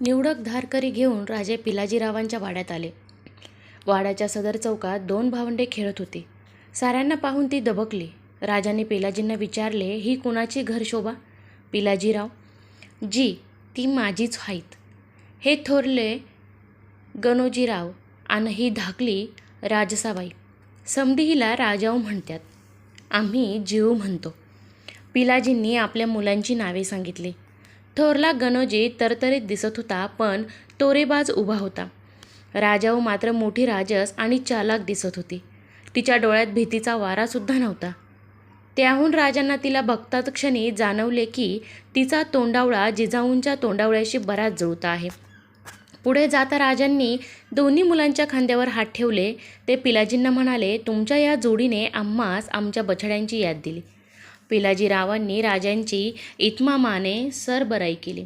निवडक धारकरी घेऊन राजे पिलाजीरावांच्या वाड्यात आले. वाड्याच्या सदर चौकात दोन भावंडे खेळत होती. साऱ्यांना पाहून ती दबकली. राजाने पिलाजींना विचारले, ही कुणाची घरशोभा? पिलाजीराव, जी, ती माझीच आहेत हे थोरले गणोजीराव आणि ही धाकली राजसाबाई. समधी हिला राजाऊ म्हणत्यात. आम्ही जीऊ म्हणतो. पिलाजींनी आपल्या मुलांची नावे सांगितली. थोरला गणोजी तरतरीत दिसत होता पण तोरेबाज उभा होता. राजाऊ मात्र मोठी राजस आणि चालाक दिसत होती. तिच्या डोळ्यात भीतीचा वारासुद्धा नव्हता. त्याहून राजांना तिला बघताक्षणी जाणवले की तिचा तोंडावळा जिजाऊंच्या तोंडावळ्याशी बराच जुळता आहे. पुढे जाता राजांनी दोन्ही मुलांच्या खांद्यावर हात ठेवले ते पिलाजींना म्हणाले, तुमच्या या जोडीने आम्हास आमच्या बछड्यांची याद दिली. पिलाजीरावांनी राजांची इतमामाने सरबराई केली.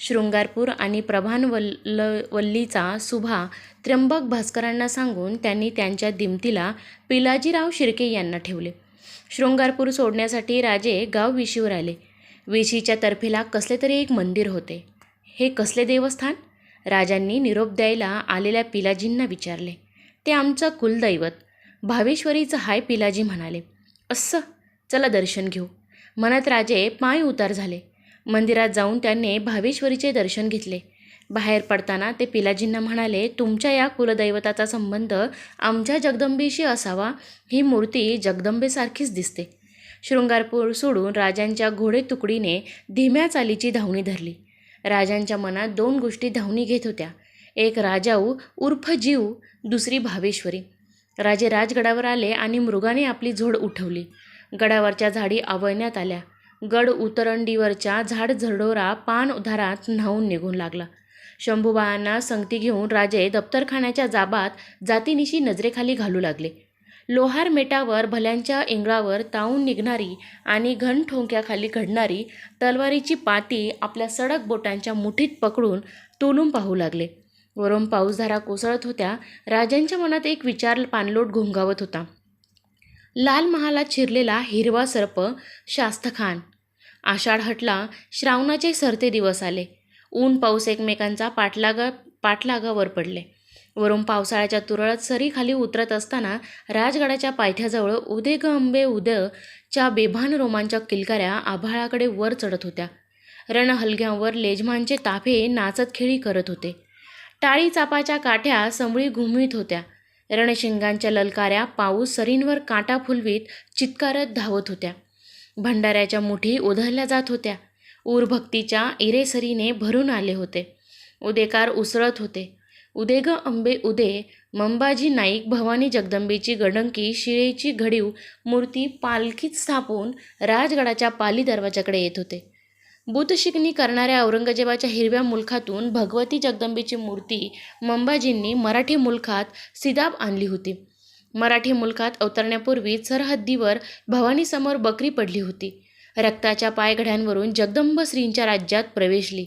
शृंगारपूर आणि प्रभानवल्लीचा सुभा त्र्यंबक भास्करांना सांगून त्यांनी त्यांच्या दिमतीला पिलाजीराव शिर्के यांना ठेवले. शृंगारपूर सोडण्यासाठी राजे गाव विशीवर आले. विशीच्या तर्फेला कसले तरी एक मंदिर होते. हे कसले देवस्थान? राजांनी निरोप द्यायला आलेल्या पिलाजींना विचारले. ते आमचं कुलदैवत. भावेश्वरीचं हाय पिलाजी म्हणाले. अस्सं, चला दर्शन घेऊ. मनात राजे पाय उतार झाले. मंदिरात जाऊन त्यांनी भावेश्वरीचे दर्शन घेतले. बाहेर पडताना ते पिलाजींना म्हणाले, तुमच्या या कुलदैवताचा संबंध आमच्या जगदंबेशी असावा. ही मूर्ती जगदंबेसारखीच दिसते. शृंगारपूर सोडून राजांच्या घोडे तुकडीने धीम्या चालीची धावणी धरली. राजांच्या मनात दोन गोष्टी धावणी घेत होत्या. एक राजाऊ उर्फ जीव, दुसरी भावेश्वरी. राजे राजगडावर आले आणि मृगाने आपली झोड उठवली. गडावरच्या झाडी आवळण्यात आल्या. गड उतरंडीवरच्या झाड झरडोरा पान उधारात न्हावून निघून लागला. शंभूबाळांना संगती घेऊन राजे दप्तरखान्याच्या जाबात जातीनिशी नजरेखाली घालू लागले. लोहार मेटावर भल्यांच्या इंगळावर तावून निघणारी आणि घनठोक्याखाली घडणारी तलवारीची पाटी आपल्या सडक बोटांच्या मुठीत पकडून तोलून पाहू लागले. वरून पाऊसधारा कोसळत होत्या. राजांच्या मनात एक विचार पाणलोट घोंघावत होता. लाल महालात शिरलेला हिरवा सर्प शास्तखान. आषाढ हटला. श्रावणाचे सरते दिवस आले. ऊन पाऊस एकमेकांचा पाठलागा पाठलागावर पडले. वरून पावसाळ्याच्या तुरळात सरी खाली उतरत असताना राजगडाच्या पायथ्याजवळ उदे ग अंबे उदय च्या बेभान रोमांचक किलकाऱ्या आभाळाकडे वर चढत होत्या. रणहलग्यांवर लेजमानचे ताफे नाचतखेळी करत होते. टाळी चापाच्या काठ्या संबळी घुमवीत होत्या. रणशिंगांच्या ललकाऱ्या पाऊस सरींवर काटा फुलवीत चित्कारत धावत होत्या. भंडाऱ्याच्या मुठी उधळल्या जात होत्या. ऊरभक्तीच्या इरेसरीने भरून आले होते. उदेकार उसळत होते. उदे ग अंबे उदे मंबाजी नाईक भवानी जगदंबेची गडंकी शिळेची घडीव मूर्ती पालखीत स्थापून राजगडाच्या पाली दरवाजाकडे येत होते. बुतशिकणी करणाऱ्या औरंगजेबाच्या हिरव्या मुलखातून भगवती जगदंबेची मूर्ती मंबाजींनी मराठी मुलखात सिदाब आणली होती. मराठी मुलखात अवतरण्यापूर्वी सरहद्दीवर भवानीसमोर बकरी पडली होती. रक्ताच्या पायघड्यांवरून जगदंब श्रींच्या राज्यात प्रवेशली.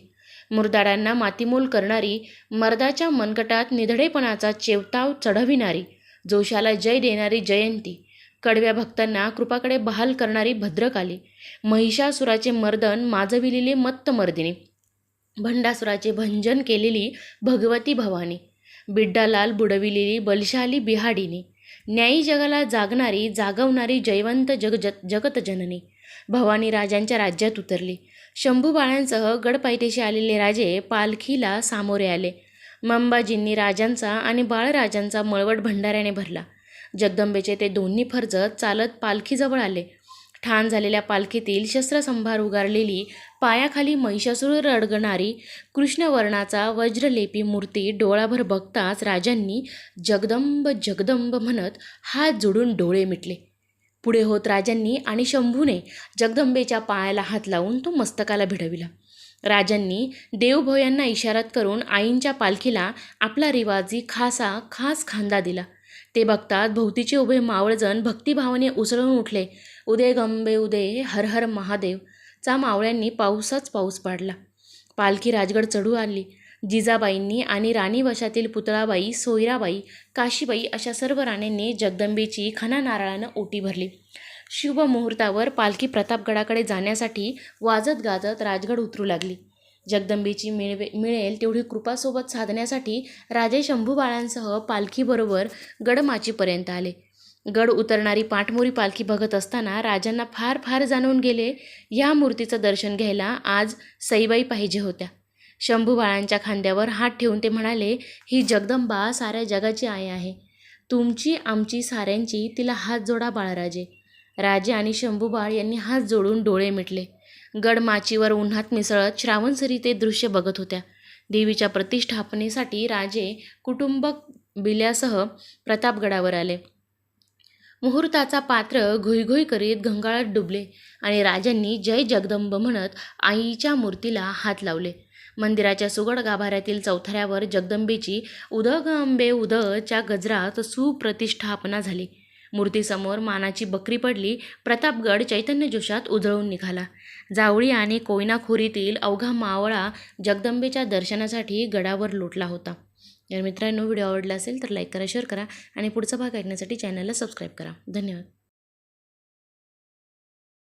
मुरदाडांना मातीमोल करणारी, मर्दाच्या मनगटात निधडेपणाचा चेवताव चढविणारी, जोशाला जय देणारी जयंती, कडव्या भक्तांना कृपाकडे बहाल करणारी भद्रकाली, महिषासुराचे मर्दन माजविलेले मत्त मर्दिनी भंडासुराचे भंजन केलेली भगवती भवानी, बिड्डालाल बुडविलेली बलशाली बिहाडिनी, न्यायी जगाला जागणारी जागवणारी जयवंत जगतजननी भवानी राजांच्या राज्यात उतरली. शंभूबाळांसह गडपायथ्याशी आलेले राजे पालखीला सामोरे आले. मंबाजींनी राजांचा आणि बाळराजांचा मळवट भंडाऱ्याने भरला. जगदंबेचे ते दोन्ही फर्जत चालत पालखीजवळ आले. ठाण झालेल्या पालखीतील शस्त्रसंभार उगारलेली, पायाखाली महिषासूर रडगणारी कृष्णवर्णाचा वज्रलेपी मूर्ती डोळाभर बघताच राजांनी जगदंब जगदंब म्हणत हात जोडून डोळे मिटले. पुढे होत राजांनी आणि शंभूने जगदंबेच्या पायाला हात लावून तो मस्तकाला भिडविला. राजांनी देवभोयांना इशारात करून आईंच्या पालखीला आपला रिवाजी खासा खास खांदा दिला. ते बघतात भोवतीचे उभे मावळजण भक्तिभावाने उसळून उठले. उदय गंबे उदय उदे, हर हर महादेव चा मावळ्यांनी पाऊसच पाऊस पाडला. पालखी राजगड चढू आली. जिजाबाईंनी आणि राणीवशातील पुतळाबाई, सोयराबाई, काशीबाई अशा सर्व राण्यांनी जगदंबेची खना नारळानं ओटी भरली. शुभ मुहूर्तावर पालखी प्रतापगडाकडे जाण्यासाठी वाजत गाजत राजगड उतरू लागली. जगदंबेची मिळवे मिळेल तेवढी कृपासोबत साधण्यासाठी राजे शंभूबाळांसह पालखीबरोबर गडमाचीपर्यंत आले. गड उतरणारी पाठमोरी पालखी बघत असताना राजांना फार फार जाणून गेले या मूर्तीचं दर्शन घ्यायला आज सईबाई पाहिजे होत्या. शंभूबाळांच्या खांद्यावर हात ठेवून ते म्हणाले ही जगदंबा साऱ्या जगाची आई आहे. तुमची आमची साऱ्यांची तिला हात जोडा बाळराजे. राजे आणि शंभूबाळ यांनी हात जोडून डोळे मिटले. गडमाचीवर उन्हात मिसळत श्रावणसरी ते दृश्य बघत होत्या. देवीच्या प्रतिष्ठापनेसाठी राजे कुटुंब बिल्यासह प्रतापगडावर आले. मुहूर्ताचा पात्र घुईघुई करीत घंगाळात डुबले आणि राजांनी जय जगदंब म्हणत आईच्या मूर्तीला हात लावले. मंदिराच्या सुगड गाभाऱ्यातील चौथऱ्यावर जगदंबेची उदगंबे उदच्या गजरात सुप्रतिष्ठापना झाली. मूर्तीसमोर मानाची बकरी पडली प्रतापगड चैतन्य जोशात उजळून निघाला. जावळी आणि कोयनाखोरीतील अवघा मावळा जगदंबेच्या दर्शनासाठी गडावर लोटला होता. जर मित्रांनो व्हिडिओ आवडला असेल तर लाईक करा शेअर करा आणि पुढचा भाग ऐकण्यासाठी चॅनलला सबस्क्राईब करा. धन्यवाद.